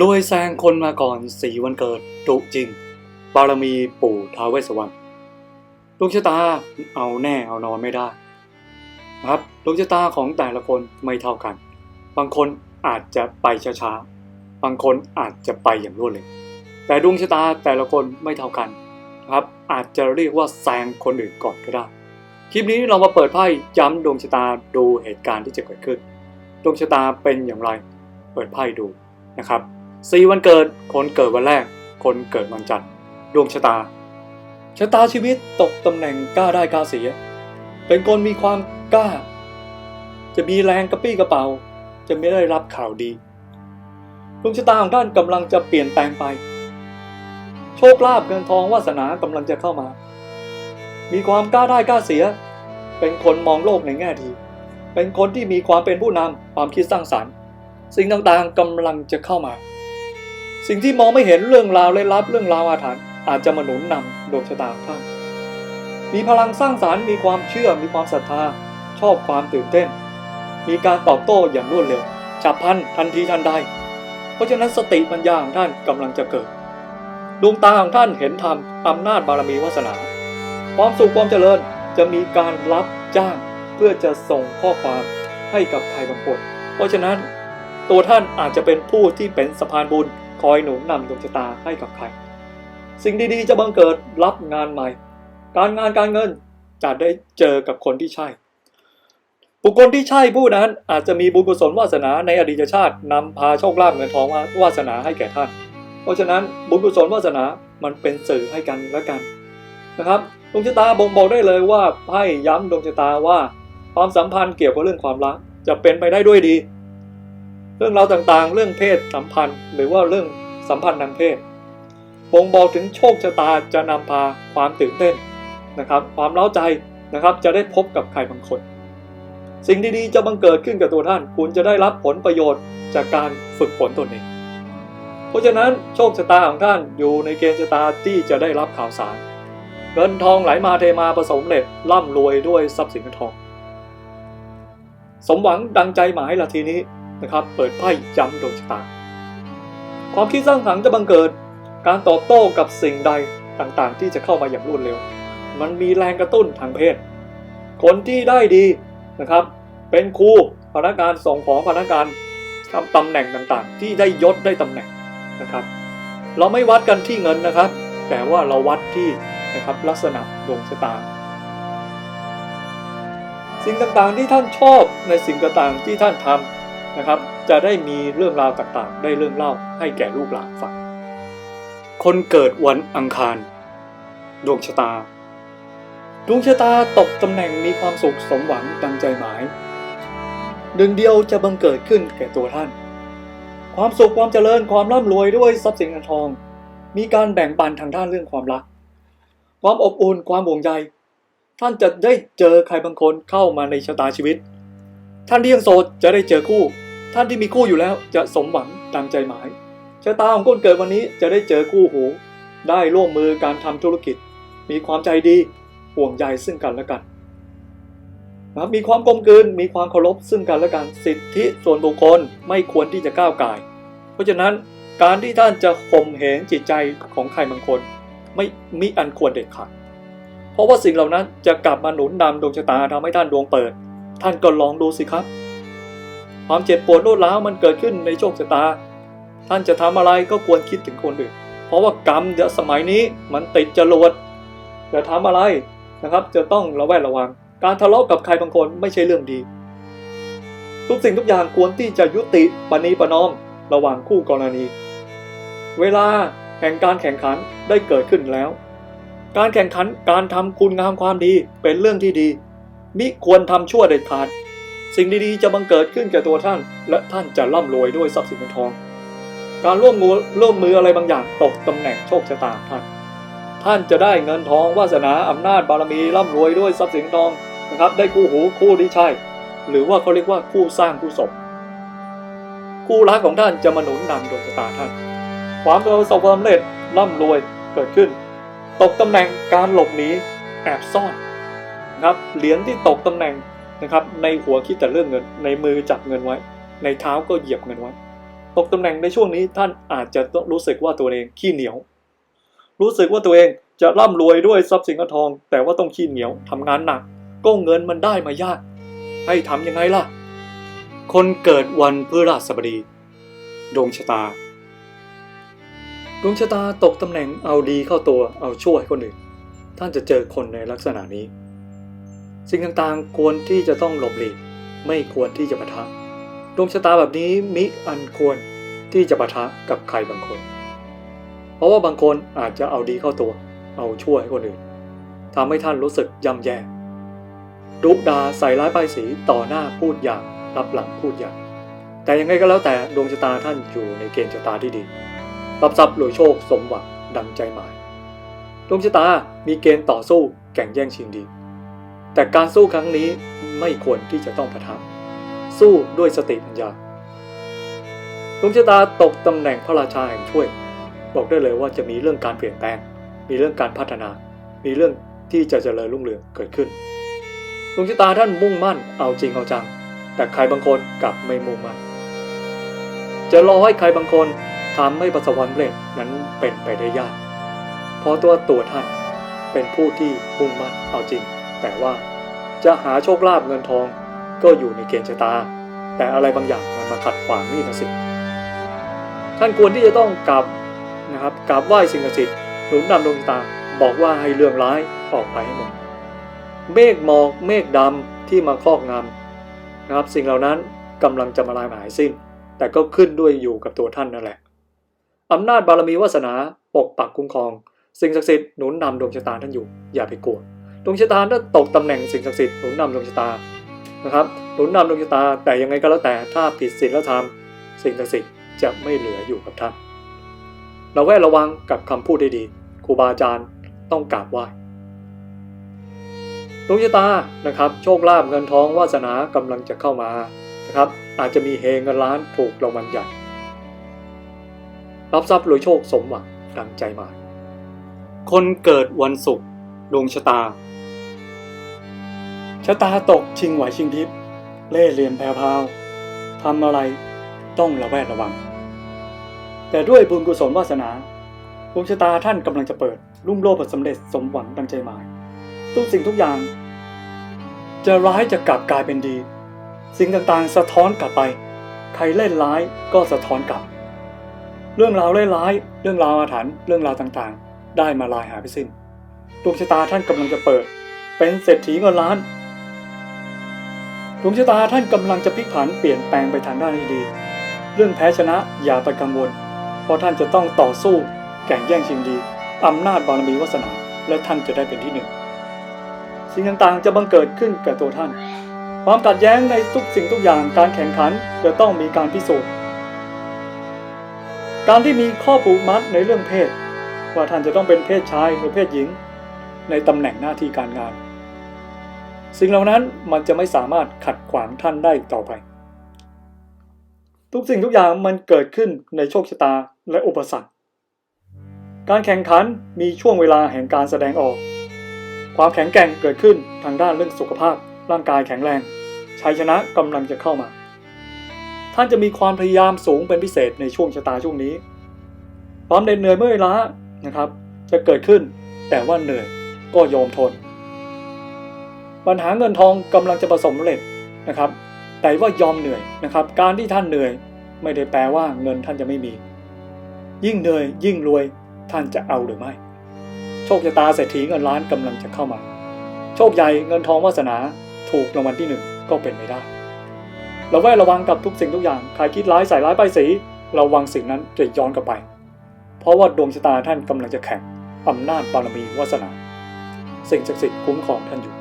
รวยแซงคนมาก่อนสี่วันเกิดตุจริง บารมีปู่ท้าวเวสสวรรณดวงชะตาเอาแน่เอานอนไม่ได้นะครับดวงชะตาของแต่ละคนไม่เท่ากัน บางคนอาจจะไปช้าๆบางคนอาจจะไปอย่างรวดเร็วแต่ดวงชะตาแต่ละคนไม่เท่ากันนะครับ อาจจะเรียกว่าแซงคนอื่นก่อนก็ได้ คลิปนี้เรามาเปิดไพ่ย้ำดวงชะตาดูเหตุการณ์ที่จะเกิดขึ้น ดวงชะตาเป็นอย่างไร เปิดไพ่ดูนะครับ สี่วันเกิด คนเกิดวันแรก คนเกิดวันจันทร์ดวงชะตา ชะตาชีวิตตกตำแหน่งกล้าได้กล้าเสีย เป็นคนมีความกล้า จะมีแรงกระปี้กระเป๋า จะไม่ได้รับข่าวดี ดวงชะตาของท่านกำลังจะเปลี่ยนแปลงไป โชคลาภเงินทองวาสนากำลังจะเข้ามา มีความกล้าได้กล้าเสีย เป็นคนมองโลกในแง่ดี เป็นคนที่มีความเป็นผู้นำความคิดสร้างสรรค์ สิ่งต่างๆกำลังจะเข้ามา สิ่งที่มองไม่เห็นเรื่องราวเลยลับเรื่องราวอาถรรพ์อาจจะมาหนุนนำดวงชะตาท่าน มีพลังสร้างสารรค์มีความเชื่อมีความศรัทธา ชอบความตื่นเต้น มีการตอบโต้อย่างรวดเร็วฉับพลันทันทีทันใด เพราะฉะนั้นสติปัญญาของท่านกำลังจะเกิด ดวงตาของท่านเห็นธรรมอำนาจบารมีวาสนา ความสุขความเจริญจะมีการรับจ้างเพื่อจะส่งข้อความให้กับใครบางคน เพราะฉะนั้นตัวท่านอาจจะเป็นผู้ที่เป็นสะพานบุญ คอยหนุนนำดวงชะตาให้กับใคร สิ่งดีๆจะบังเกิดรับงานใหม่ การงานการเงินจะได้เจอกับคนที่ใช่ บุคคลที่ใช่ผู้นั้นอาจจะมีบุญกุศลวาสนาในอดีตชาตินำพาโชคลาภเงินทองวาสนาให้แก่ท่าน เพราะฉะนั้นบุญกุศลวาสนามันเป็นสื่อให้กันและกันนะครับดวงชะตาบ่งบอกได้เลยว่าไพ่ย้ำดวงชะตาว่า ความสัมพันธ์เกี่ยวกับเรื่องความรักจะเป็นไปได้ด้วยดี รื่องราวต่างๆ เรื่องเพศสัมพันธ์ หรือว่าเรื่องสัมพันธ์ทางเพศบ่งบอกถึงโชคชะตาจะนำพาความตื่นเต้นนะครับ ความเล้าใจนะครับจะได้พบกับใครบางคน สิ่งดีๆจะบังเกิดขึ้นกับตัวท่าน คุณจะได้รับผลประโยชน์จากการฝึกฝนตนเอง เพราะฉะนั้นโชคชะตาของท่านอยู่ในเกณฑ์ชะตาที่จะได้รับข่าวสาร เงินทองไหลมาเทมาผสมเร็จร่ำรวยด้วยทรัพย์สินเงินทอง สมหวังดังใจหมายละทีนี้ นะครับ เปิดไพ่ย้ำดวงชะตา ความคิดสร้างสรรค์จะบังเกิด การตอบโต้กับสิ่งใดต่างๆ ที่จะเข้ามาอย่างรวดเร็ว มันมีแรงกระตุ้นทางเพศ คนที่ได้ดีนะครับ เป็นครูพนักงานส่งของพนักงานทำตำแหน่งต่างๆ ที่ได้ยศได้ตำแหน่งนะครับ เราไม่วัดกันที่เงินนะครับ แต่ว่าเราวัดที่นะครับลักษณะดวงชะตา สิ่งต่างๆที่ท่านชอบในสิ่งต่างๆที่ท่านทำ นะครับ จะได้มีเรื่องราวต่างๆ ได้เรื่องเล่าให้แก่ลูกหลานฟัง คนเกิดวันอังคาร ดวงชะตา ดวงชะตาตกตำแหน่งมีความสุขสมหวังดังใจหมายหนึ่งเดียวจะบังเกิดขึ้นแก่ตัวท่าน ความสุขความเจริญความร่ำรวยด้วยทรัพย์สินเงินทอง มีการแบ่งปันทางด้านเรื่องความรัก ความอบอุ่นความห่วงใยท่านจะได้เจอใครบางคนเข้ามาในชะตาชีวิต ท่านที่ยังโสดจะได้เจอคู่ ท่านที่มีคู่อยู่แล้วจะสมหวังดังใจหมายชะตาของคนเกิดวันนี้จะได้เจอคู่หู ได้ร่วมมือการทำธุรกิจ มีความใจดีห่วงใยซึ่งกันและกันนะครับมีความกลมกลืนมีความเคารพซึ่งกันและกันสิทธิส่วนบุคคลไม่ควรที่จะก้าวไก่เพราะฉะนั้นการที่ท่านจะข่มเหงจิตใจของใครบางคน ไม่มีอันควรเด็ดขาดเพราะว่าสิ่งเหล่านั้นจะกลับมาหนุนนำดวงชะตาทำให้ท่านดวงเปิด ท่านก็ลองดูสิครับ ความเจ็บปวดรวดร้าวมันเกิดขึ้นในโชคชะตา ท่านจะทำอะไรก็ควรคิดถึงคนอื่น เพราะว่ากรรมเดี๋ยวสมัยนี้มันติดจรวดจะทำอะไรนะครับ จะต้องระแวดระวัง การทะเลาะกับใครบางคนไม่ใช่เรื่องดี ทุกสิ่งทุกอย่างควรที่จะยุติปณีประนอมระหว่างคู่กรณี เวลาแห่งการแข่งขันได้เกิดขึ้นแล้ว การแข่งขันการทำคุณงามความดีเป็นเรื่องที่ดี มิควรทำชั่วเด็ดขาด สิ่งดีๆจะบังเกิดขึ้นแก่ตัวท่าน และท่านจะร่ำรวยด้วยทรัพย์สินเงินทอง การร่วมมือร่วมมืออะไรบางอย่างตกตำแหน่งโชคชะตาท่าน ท่านจะได้เงินทองวาสนาอำนาจบารมีร่ำรวยด้วยทรัพย์สินทองนะครับ ได้คู่หูคู่ที่ใช่ หรือว่าเขาเรียกว่าคู่สร้างคู่สมคู่รักของท่านจะมาหนุนนำดวงชะตาท่าน ความประสบความสำเร็จร่ำรวยเกิดขึ้น ตกตำแหน่งการหลบหนีแอบซ่อนนะครับเหรียญที่ตกตำแหน่ง นะครับ ในหัวคิดแต่เรื่องเงิน ในมือจับเงินไว้ ในเท้าก็เหยียบเงินไว้ ตกตำแหน่งในช่วงนี้ท่านอาจจะต้องรู้สึกว่าตัวเองขี้เหนียว รู้สึกว่าตัวเองจะร่ำรวยด้วยทรัพย์สินเงินทอง แต่ว่าต้องขี้เหนียวทำงานหนัก ก็เงินมันได้มายาก ให้ทำยังไงล่ะ คนเกิดวันพฤหัสบดี ดวงชะตาดวงชะตาตกตำแหน่งเอาดีเข้าตัวเอาช่วยคนอื่น ท่านจะเจอคนในลักษณะนี้ สิ่งต่างๆ ควรที่จะต้องหลบหลีกไม่ควรที่จะปะทะดวงชะตาแบบนี้มิอันควรที่จะปะทะกับใครบางคน เพราะว่าบางคนอาจจะเอาดีเข้าตัว เอาช่วยให้คนอื่นทำให้ท่านรู้สึกย่ำแย่ดุดาใส่ร้ายป้ายสีต่อหน้าพูดอย่างรับหลังพูดอย่าง แต่ยังไงก็แล้วแต่ดวงชะตาท่านอยู่ในเกณฑ์ชะตาที่ดีรับทรัพย์รวยโชคสมหวังดังใจหมายดวงชะตามีเกณฑ์ต่อสู้แข่งแย่งชิงดี แต่การสู้ครั้งนี้ไม่ควรที่จะต้องประทะสู้ด้วยสติปัญญาดวงชะตาตกตำแหน่งพระราชาแห่งถ้วย บอกได้เลยว่าจะมีเรื่องการเปลี่ยนแปลง มีเรื่องการพัฒนา มีเรื่องที่จะเจริญรุ่งเรืองเกิดขึ้นดวงชะตาท่านมุ่งมั่นเอาจริงเอาจัง แต่ใครบางคนกลับไม่มุ่งมั่น จะรอให้ใครบางคนทำให้ประสบความสำเร็จนั้นเป็นไปได้ยาก เพราะตัวตัวท่านเป็นผู้ที่มุ่งมั่นเอาจริง แต่ว่าจะหาโชคลาภเงินทองก็อยู่ในเกณฑ์ชะตา แต่อะไรบางอย่างมันมาขัดขวางนี่นะสิท่านควรที่จะต้องกราบนะครับกราบไหว้สิ่งศักดิ์สิทธิ์หนุนนำดวงชะตาบอกว่าให้เรื่องร้ายออกไปให้หมดเมฆหมอกเมฆดำที่มาครอบงำนะครับ สิ่งเหล่านั้นกำลังจะมาลายหายสิ้น แต่ก็ขึ้นด้วยอยู่กับตัวท่านนั่นแหละอำนาจบารมีวาสนาปกปักคุ้มครอง สิ่งศักดิ์สิทธิ์หนุนนำดวงชะตาท่านอยู่อย่าไปกลัว ดวงชะตาถ้าตกตำแหน่งสิ่งศักดิ์สิทธิ์หนุนนำดวงชะตานะครับหนุนนำดวงชะตาแต่ยังไงก็แล้วแต่ถ้าผิดศีลธรรมสิ่งศักดิ์สิทธิ์จะไม่เหลืออยู่กับท่านเราแวดระวังกับคำพูดดีๆครูบาอาจารย์ต้องกราบไหว้ดวงชะตานะครับ โชคลาภเงินทองวาสนากำลังจะเข้ามานะครับ อาจจะมีเฮเงินล้านถูกรางวัลใหญ่รับทรัพย์รวยโชคสมหวังดังใจหมายคนเกิดวันศุกร์ดวงชะตา ชะตาตกชิงไหวชิงทิพย์เล่เหลี่ยมแผ่วพาวทำอะไรต้องระแวดระวัง แต่ด้วยบุญกุศลวาสนาดวงชะตาท่านกำลังจะเปิด รุ่งโรจน์ผลสำเร็จสมหวังดังใจหมาย ทุกสิ่งทุกอย่าง จะร้ายจะกลับกลายเป็นดี สิ่งต่างๆ สะท้อนกลับไป ใครเล่นร้ายก็สะท้อนกลับ เรื่องราวเล่ร้าย เรื่องราวอาถรรพ์เรื่องราวต่างๆ ได้มาลายหายไปสิ้นดวงชะตาท่านกำลังจะเปิด เป็นเศรษฐีเงินล้าน ดวงชะตาท่านกำลังจะพลิกผันเปลี่ยนแปลงไปทางด้านที่ดี เรื่องแพ้ชนะอย่าไปกังวล เพราะท่านจะต้องต่อสู้แข่งแย่งชิงดีอำนาจบารมีวาสนา และท่านจะได้เป็นที่หนึ่งสิ่งต่างๆจะบังเกิดขึ้นกับตัวท่าน ความขัดแย้งในทุกสิ่งทุกอย่างการแข่งขันจะต้องมีการพิสูจน์ การที่มีข้อผูกมัดในเรื่องเพศ ว่าท่านจะต้องเป็นเพศชายหรือเพศหญิง ในตำแหน่งหน้าที่การงาน สิ่งเหล่านั้นมันจะไม่สามารถขัดขวางท่านได้อีกต่อไป ทุกสิ่งทุกอย่างมันเกิดขึ้นในโชคชะตาและอุปสรรค การแข่งขันมีช่วงเวลาแห่งการแสดงออก ความแข็งแกร่งเกิดขึ้นทางด้านเรื่องสุขภาพ ร่างกายแข็งแรงชัยชนะกำลังจะเข้ามา ท่านจะมีความพยายามสูงเป็นพิเศษในช่วงชะตาช่วงนี้ ความเหน็ดเหนื่อยเมื่อยล้านะครับ จะเกิดขึ้นแต่ว่าเหนื่อยก็ยอมทน ปัญหาเงินทองกำลังจะประสบผสำเร็จนะครับ แต่ว่ายอมเหนื่อยนะครับ การที่ท่านเหนื่อยไม่ได้แปลว่าเงินท่านจะไม่มี ยิ่งเหนื่อยยิ่งรวยท่านจะเอาหรือไม่ โชคชะตาเศรษฐีเงินล้านกำลังจะเข้ามา โชคใหญ่เงินทองวาสนาถูกรางวัลที่หนึ่งก็เป็นไม่ได้เราแวดระวังกับทุกสิ่งทุกอย่างใครคิดร้ายใส่ร้ายป้ายสีระวังสิ่งนั้นจะย้อนกลับไป เพราะว่าดวงชะตาท่านกำลังจะแข่งอำนาจบารมีวาสนา สิ่งศักดิ์สิทธิ์คุ้มครองท่านอยู่